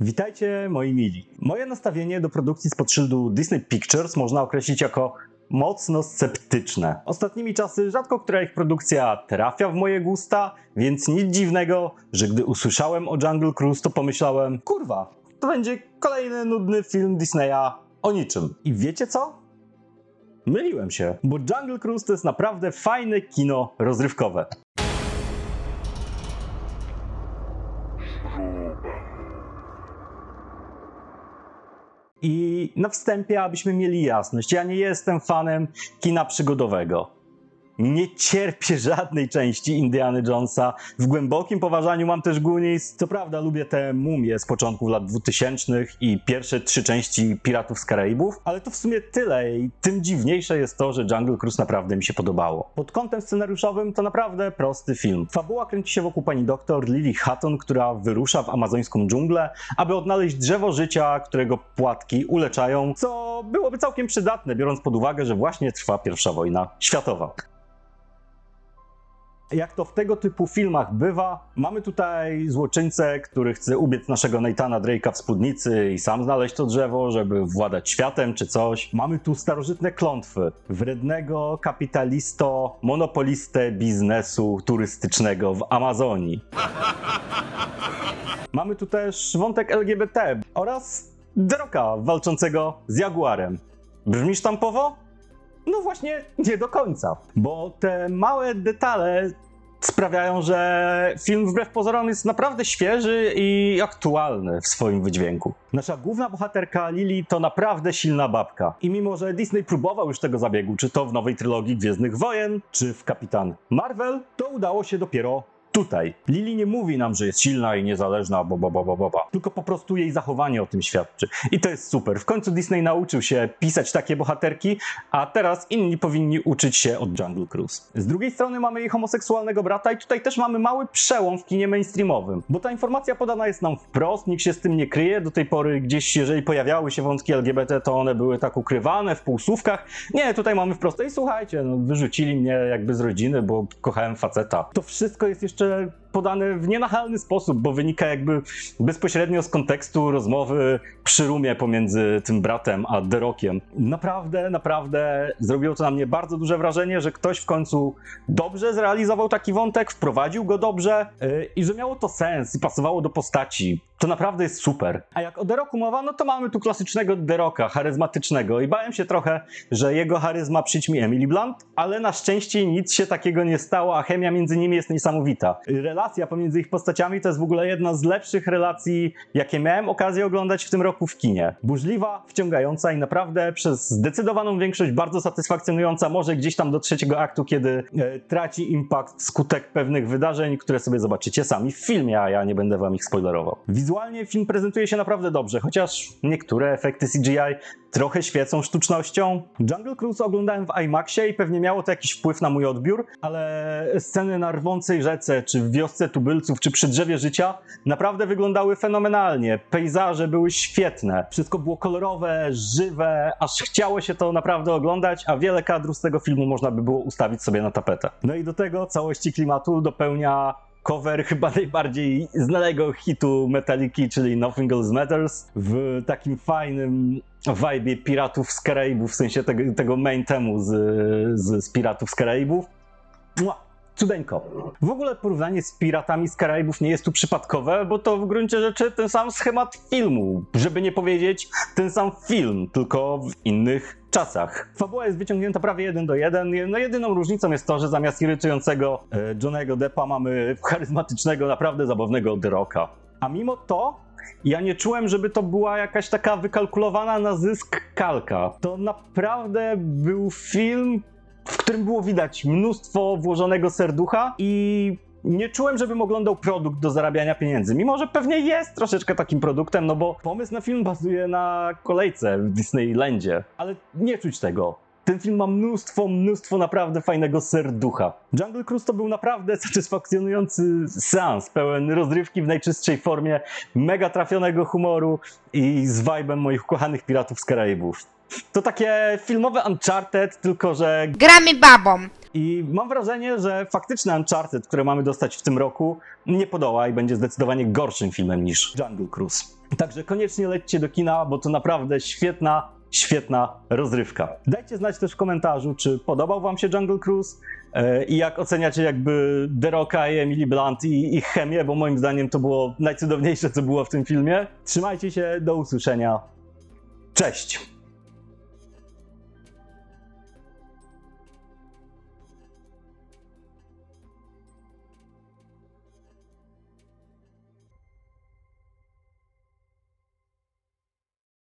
Witajcie moi mili. Moje nastawienie do produkcji spod szyldu Disney Pictures można określić jako mocno sceptyczne. Ostatnimi czasy rzadko która ich produkcja trafia w moje gusta, więc nic dziwnego, że gdy usłyszałem o Jungle Cruise to pomyślałem, kurwa, to będzie kolejny nudny film Disneya o niczym. I wiecie co? Myliłem się, bo Jungle Cruise to jest naprawdę fajne kino rozrywkowe. I na wstępie, abyśmy mieli jasność, ja nie jestem fanem kina przygodowego. Nie cierpię żadnej części Indiana Jonesa. W głębokim poważaniu mam też Goonies. Co prawda lubię te mumie z początków lat 2000 i pierwsze trzy części Piratów z Karaibów, ale to w sumie tyle i tym dziwniejsze jest to, że Jungle Cruise naprawdę mi się podobało. Pod kątem scenariuszowym to naprawdę prosty film. Fabuła kręci się wokół pani doktor Lily Hutton, która wyrusza w amazońską dżunglę, aby odnaleźć drzewo życia, którego płatki uleczają, co byłoby całkiem przydatne, biorąc pod uwagę, że właśnie trwa pierwsza wojna światowa. Jak to w tego typu filmach bywa, mamy tutaj złoczyńcę, który chce ubiec naszego Nathana Drake'a w spódnicy i sam znaleźć to drzewo, żeby władać światem czy coś. Mamy tu starożytne klątwy wrednego kapitalisto, monopolistę biznesu turystycznego w Amazonii. Mamy tu też wątek LGBT oraz Droka walczącego z Jaguarem. Brzmi sztampowo? No właśnie, nie do końca. Bo te małe detale sprawiają, że film wbrew pozorom jest naprawdę świeży i aktualny w swoim wydźwięku. Nasza główna bohaterka Lily to naprawdę silna babka. I mimo, że Disney próbował już tego zabiegu, czy to w nowej trylogii Gwiezdnych Wojen, czy w Kapitan Marvel, to udało się dopiero tutaj. Lily nie mówi nam, że jest silna i niezależna, bo, bo, bo, bo, bo. tylko po prostu jej zachowanie o tym świadczy. I to jest super. W końcu Disney nauczył się pisać takie bohaterki, a teraz inni powinni uczyć się od Jungle Cruise. Z drugiej strony mamy jej homoseksualnego brata i tutaj też mamy mały przełom w kinie mainstreamowym, bo ta informacja podana jest nam wprost, nikt się z tym nie kryje. Do tej pory gdzieś, jeżeli pojawiały się wątki LGBT, to one były tak ukrywane w półsłówkach. Nie, tutaj mamy wprost. I słuchajcie, no, wyrzucili mnie jakby z rodziny, bo kochałem faceta. To wszystko jest jeszcze to podane w nienachalny sposób, bo wynika jakby bezpośrednio z kontekstu rozmowy przy rumie pomiędzy tym bratem a Derokiem. Naprawdę, naprawdę zrobiło to na mnie bardzo duże wrażenie, że ktoś w końcu dobrze zrealizował taki wątek, wprowadził go dobrze yy, i że miało to sens i pasowało do postaci. To naprawdę jest super. A jak o Deroku mowa, no to mamy tu klasycznego Deroka, charyzmatycznego i bałem się trochę, że jego charyzma przyćmi Emily Blunt, ale na szczęście nic się takiego nie stało, a chemia między nimi jest niesamowita. Relacja pomiędzy ich postaciami to jest w ogóle jedna z lepszych relacji, jakie miałem okazję oglądać w tym roku w kinie. Burzliwa, wciągająca i naprawdę przez zdecydowaną większość bardzo satysfakcjonująca, może gdzieś tam do trzeciego aktu, kiedy e, traci impact wskutek pewnych wydarzeń, które sobie zobaczycie sami w filmie, a ja nie będę wam ich spoilerował. Wizualnie film prezentuje się naprawdę dobrze, chociaż niektóre efekty CGI trochę świecą sztucznością. Jungle Cruise oglądałem w IMAXie i pewnie miało to jakiś wpływ na mój odbiór, ale sceny na rwącej rzece, czy w wiosce tubylców, czy przy drzewie życia naprawdę wyglądały fenomenalnie. Pejzaże były świetne, wszystko było kolorowe, żywe, aż chciało się to naprawdę oglądać, a wiele kadrów z tego filmu można by było ustawić sobie na tapetę. No i do tego całości klimatu dopełnia cover chyba najbardziej znanego hitu Metaliki, czyli Nothing Else Matters, w takim fajnym vibe Piratów z Karaibów, w sensie tego, tego main temu z, z, z Piratów z Karaibów. Mua! Cudeńko. W ogóle porównanie z Piratami z Karaibów nie jest tu przypadkowe, bo to w gruncie rzeczy ten sam schemat filmu. Żeby nie powiedzieć ten sam film, tylko w innych czasach. Fabuła jest wyciągnięta prawie jeden do jeden. No jedyną różnicą jest to, że zamiast irytującego e, Johnego Deppa mamy charyzmatycznego, naprawdę zabawnego The. A mimo to ja nie czułem, żeby to była jakaś taka wykalkulowana na zysk kalka. To naprawdę był film, w którym było widać mnóstwo włożonego serducha i nie czułem, żebym oglądał produkt do zarabiania pieniędzy. Mimo, że pewnie jest troszeczkę takim produktem, no bo pomysł na film bazuje na kolejce w Disneylandzie, ale nie czuć tego. Ten film ma mnóstwo, mnóstwo naprawdę fajnego serducha. Jungle Cruise to był naprawdę satysfakcjonujący seans, pełen rozrywki w najczystszej formie, mega trafionego humoru i z vibe'em moich kochanych piratów z Karaibów. To takie filmowe Uncharted, tylko że Gramy babą. I mam wrażenie, że faktyczny Uncharted, które mamy dostać w tym roku, nie podoła i będzie zdecydowanie gorszym filmem niż Jungle Cruise. Także koniecznie lećcie do kina, bo to naprawdę świetna, świetna rozrywka. Dajcie znać też w komentarzu, czy podobał Wam się Jungle Cruise e, i jak oceniacie jakby The Rocka i Emily Blunt i ich chemię, bo moim zdaniem to było najcudowniejsze, co było w tym filmie. Trzymajcie się, do usłyszenia. Cześć!